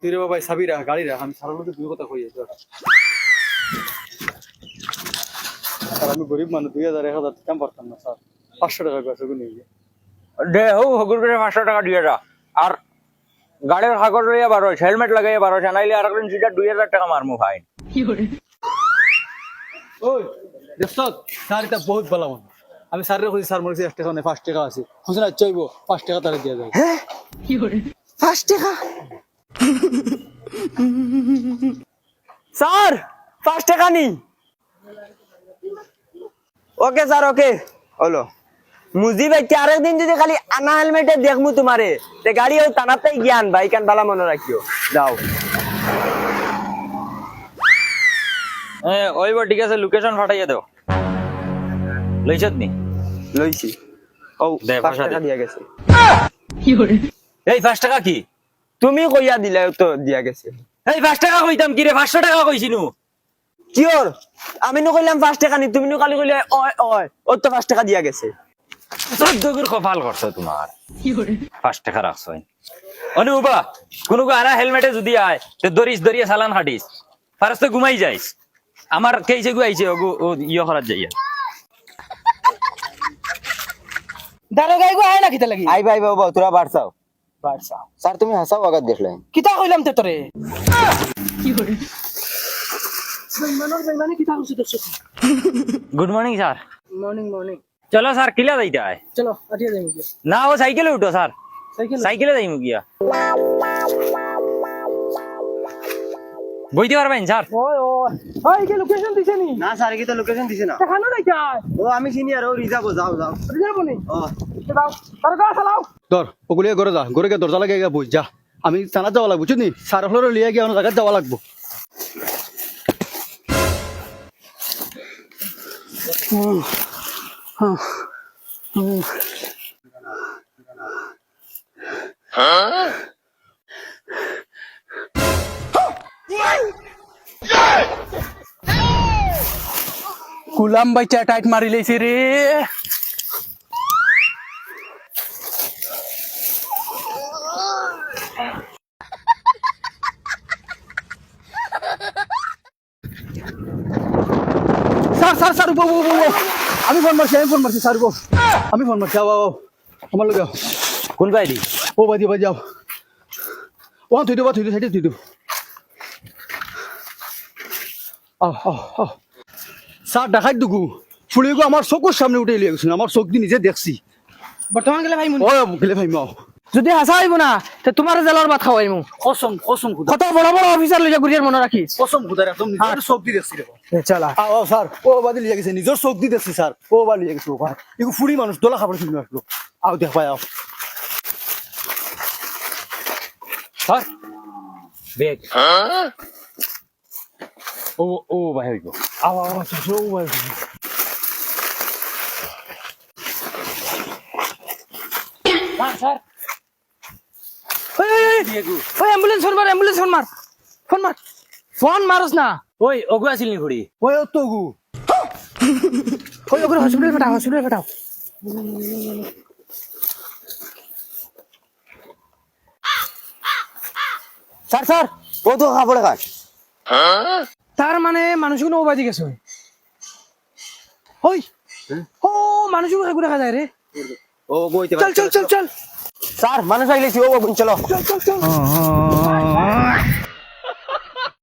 তুই রে বাবা সাবি রাখ গাড়ি রাখ আমি সারা লোকে দুই কথা কই আর আমি গরিব মানুষ দুই হাজার এক হাজার কাম পারতাম না স্যার। পাঁচশো টাকা নিয়ে গিয়ে। দে হো হগুর করে পাঁচশো টাকা দিয়ে যা। আর গাড়ির কাগজ লইয়া বারোশ হেলমেট লাগাইয়া বারোশ নাইলে আর একদিন সিটা দুই হাজার টাকা মারমু ফাইন ওই দেখছ স্যার এটা বহুত ভালো মানুষ। আমি স্যারের খুঁজি স্যার মনে এক টাকা নেই পাঁচ টাকা আছে। খুঁজে না চাইব পাঁচ টাকা তারা দিয়ে যায় পাঁচ টাকা? স্যার পাঁচ টাকা নি ওকে স্যার ওকে। হলো। মুজি ভাই আরেকদিন যদি খালি আনা হেলমেটে দেখমু তোমারে তে গাড়ি ওই টানাতেই জ্ঞান ভাই কান বালা মনে রাখিও। যাও। এ ওইব ঠিক আছে লোকেশন ফাটাইয়া দেও। লইছত নি? লইছি। ও দে, পাঁচ টাকা দিয়া গেছে। এই পাঁচ টাকা কি? তুমি কইয়া দিলে তো দিয়া গেছে। এই পাঁচ টাকা কইতাম কি রে পাঁচশো টাকা কইছিনু। কিয়র আমি নো কইলাম পাঁচ টাকা নি তুমি নো খালি কইলে ওই ওই ওর তো পাঁচ টাকা দিয়া গেছে। চোদ্দগুর কপাল করছ তোমার পাঁচ টাকা রাখছো অনুবা কোনো আনা হেলমেটে যদি আয় তো দরিস দরিয়া সালান হাঁটিস ফারস তো ঘুমাই যাইস আমার কেইছে গু আইছে ওগু ও ইয়ে করার যাইয়া দারোগাই গো আয় না কিতা লাগি আই ভাই বাবা তোরা বাড়ছাও বাড়ছা স্যার তুমি হাসাও আগাত দেখলেন। কিতা কইলাম তে তোরে? Good morning sir morning morning চলো স্যার কিলা যাইতে আয় চলো আটিয়া যাই মুকে না ও সাইকেলে উঠো স্যার সাইকেলে সাইকেলে যাই বইতে পারবেন স্যার। ওই ওই ওই কে লোকেশন দিছে নি? না স্যার কি তো লোকেশন দিছে না। নাই কাই ও আমি সিনিয়র ও রিজার্ভ যাও যাও। রিজার্ভ নি? ও দাও দারোগা চালাও ধর ওগুলিয়ে ঘরে যা ঘরে গিয়ে দরজা লাগে গিয়ে বুঝ যা। আমি চানা যাওয়া লাগবো বুঝলি স্যার হলো লিয়ে গিয়ে অন্য জায়গায় যাওয়া লাগবো। কুলাম বাইচা টাইট মারি লেছি রে স্যার স্যার স্যার বউ বউ বউ আমি ফোন মারছি আমি ফোন মারছি স্যার বউ আমি ফোন মারছি আও আমার লোক কোন বাইদি? ও বাদি বাদি যাও ও থুই দেবো থুই দেবো সাইডে থুই দেবো আহ আহ আহ স্যার দেখাই দুগু ফুলি গো আমার চকুর সামনে উঠে লিয়ে গেছিল আমার চোখ দিয়ে নিজে দেখছি। বর্তমান গেলে ভাই মুন ও গেলে ভাই মাও যদি হাসা হইব না তে তোমার জেলার ভাত খাওয়াই মু কসম কসম খুদা। কত বড় বড় অফিসার লইয়া গুরিয়ার মনে রাখিস? কসম খুদা একদম নিজের চোখ দিয়ে দেখছি দেখো চালা। আও স্যার ও বাদি লিয়ে গেছে নিজের চোখ দিয়ে দেখছি স্যার। ও বা লিয়ে গেছে ও ভাই এগু ফুড়ি মানুষ দোলা খাবার শুনে আসলো আও দেখ ভাই আও। স্যার। বেগ ও ও ভাই হইব আও আও আও, স্যার, ও ভাই স্যার ওই ওই ওই ওই অ্যাম্বুলেন্স ফোন মার অ্যাম্বুলেন্স ফোন মার ফোন মার ফোন মারস না ওই ওগু আছিল নি ঘুড়ি ওই ও তো গু ওই ওগুলো হসপিটাল পাঠাও হসপিটাল পাঠাও স্যার স্যার ও তো কাপড়ে কাট তার মানে মানুষগুলো ও বাজি গেছে। ওই ও মানুষগুলো ঘুরে দেখা যায় রে। ও বইতে চল চল চল চল। স্যার মানুষ আইলেছি ও চলো। চল চল চল।